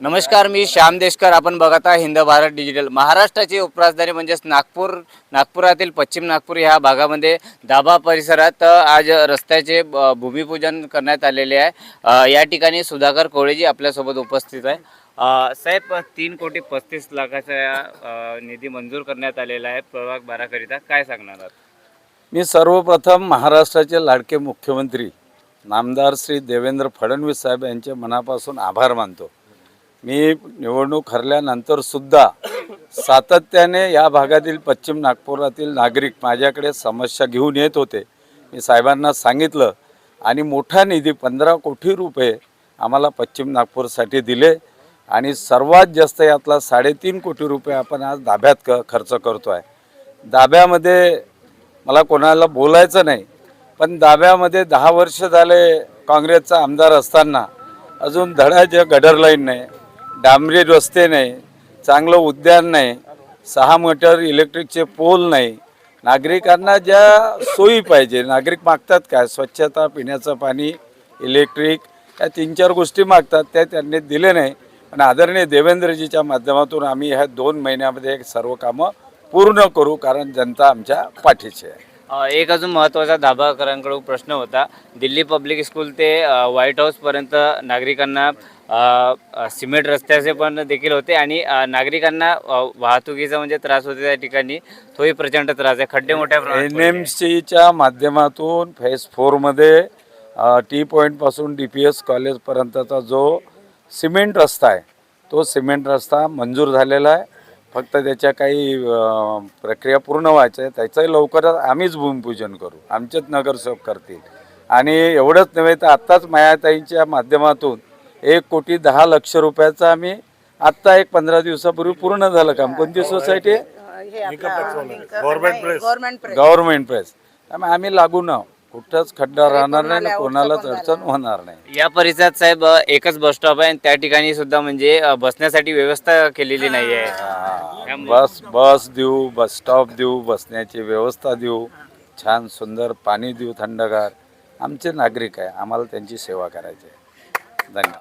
नमस्कार मी श्याम देशकर. आपण बघत आहे हिंद भारत डिजिटल. महाराष्ट्राची उपराजधानी म्हणजेच नागपूर नागपुरातील पश्चिम नागपूर ह्या भागामध्ये दाभा परिसरात आज रस्त्याचे भूमिपूजन करण्यात आलेले आहे. या ठिकाणी सुधाकर कोळेजी आपल्यासोबत उपस्थित आहे. साहेब तीन कोटी पस्तीस लाखाचा निधी मंजूर करण्यात आलेला आहे प्रभाग बाराकरिता. काय सांगणार आहात? मी सर्वप्रथम महाराष्ट्राचे लाडके मुख्यमंत्री नामदार श्री देवेंद्र फडणवीस साहेब यांचे मनापासून आभार मानतो. मी निवडणूक हरल्यानंतर सुद्धा सातत्याने या भागातील पश्चिम नागपुरातील नागरिक माझ्याकडे समस्या घेऊन येत होते. मी साहेबांना सांगितलं आणि मोठा निधी पंधरा कोटी रुपये आम्हाला पश्चिम नागपूरसाठी दिले आणि सर्वात जास्त यातला साडेतीन कोटी रुपये आपण आज दाब्यात क खर्च करतो आहे दाब्यामध्ये मला कोणाला बोलायचं नाही पण दाब्यामध्ये दहा वर्ष झाले काँग्रेसचा आमदार असताना अजून धडाचे गडर लाईन नाही डांबरी रस्ते नाही चांगलं उद्यान नाही सहा मीटर इलेक्ट्रिकचे पोल नाही. नागरिकांना ज्या सोयी पाहिजे नागरिक मागतात काय? स्वच्छता पिण्याचं पाणी इलेक्ट्रिक या तीन चार गोष्टी मागतात त्या त्यांनी दिले नाही. पण आदरणीय देवेंद्रजीच्या माध्यमातून आम्ही ह्या दोन महिन्यामध्ये सर्व कामं पूर्ण करू कारण जनता आमच्या पाठीची आहे. एक अजून महत्त्वाचा दाभाकरांकडून प्रश्न होता. दिल्ली पब्लिक स्कूल ते व्हाईट हाऊसपर्यंत नागरिकांना सिमेंट रस्त्याचे पण देखील होते आणि नागरिकांना वाहतुकीचा म्हणजे त्रास होते त्या ठिकाणी तोही प्रचंड त्रास आहे. खड्डे मोठ्या एन एम सीच्या माध्यमातून फेज फोरमध्ये टी पॉईंटपासून डी पी एस कॉलेजपर्यंतचा जो सिमेंट रस्ता आहे तो सिमेंट रस्ता मंजूर झालेला आहे. फक्त त्याच्या काही प्रक्रिया पूर्ण व्हायच्या आहे त्याचंही लवकरच आम्हीच भूमिपूजन करू. आमचेच नगरसेवक करतील. आणि एवढंच नव्हे तर आत्ताच मायाताईंच्या माध्यमातून एक कोटी दहा लक्ष रुपयाचं आम्ही आत्ता एक पंधरा दिवसापूर्वी पूर्ण झालं काम. कोणती society government press government press त्यामुळे आम्ही लागून आहोत कुठंच खड्डा राहणार नाही आणि कोणालाच अडचण होणार नाही. या परिसरात साहेब एकच बस स्टॉप आहे आणि त्या ठिकाणी सुद्धा म्हणजे बसण्यासाठी व्यवस्था केलेली नाही आहे. बस बस देऊ बस स्टॉप देऊ बसण्याची व्यवस्था देऊ. छान सुंदर पाणी देऊ थंडगार. आमचे नागरिक आहे. आम्हाला त्यांची सेवा करायची आहे. धन्यवाद.